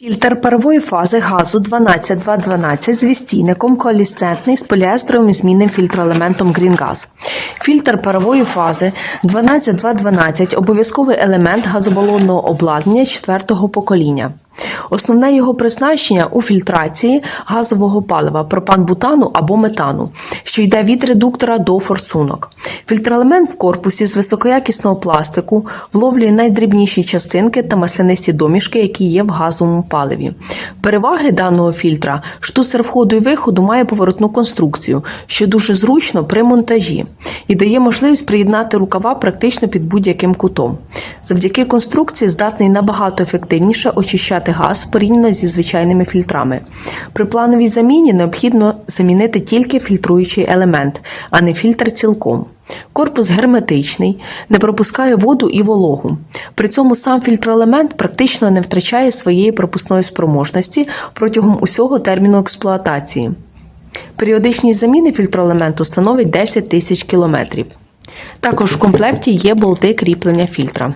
Фільтр парової фази газу 12212 з вістійником коалісцентний з поліестровим змінним фільтроелементом Грінгаз. Фільтр парової фази 12212 – обов'язковий елемент газобалонного обладнання четвертого покоління. Основне його призначення у фільтрації газового палива пропан-бутану або метану, що йде від редуктора до форсунок. Фільтроелемент в корпусі з високоякісного пластику вловлює найдрібніші частинки та маслянисті домішки, які є в газовому паливі. Переваги даного фільтра штуцер входу і виходу має поворотну конструкцію, що дуже зручно при монтажі і дає можливість приєднати рукава практично під будь-яким кутом. Завдяки конструкції здатний набагато ефективніше очищати газ порівняно зі звичайними фільтрами. При плановій заміні необхідно замінити тільки фільтруючий елемент, а не фільтр цілком. Корпус герметичний, не пропускає воду і вологу. При цьому сам фільтроелемент практично не втрачає своєї пропускної спроможності протягом усього терміну експлуатації. Періодичність заміни фільтроелементу становить 10 тисяч кілометрів. Також в комплекті є болти кріплення фільтра.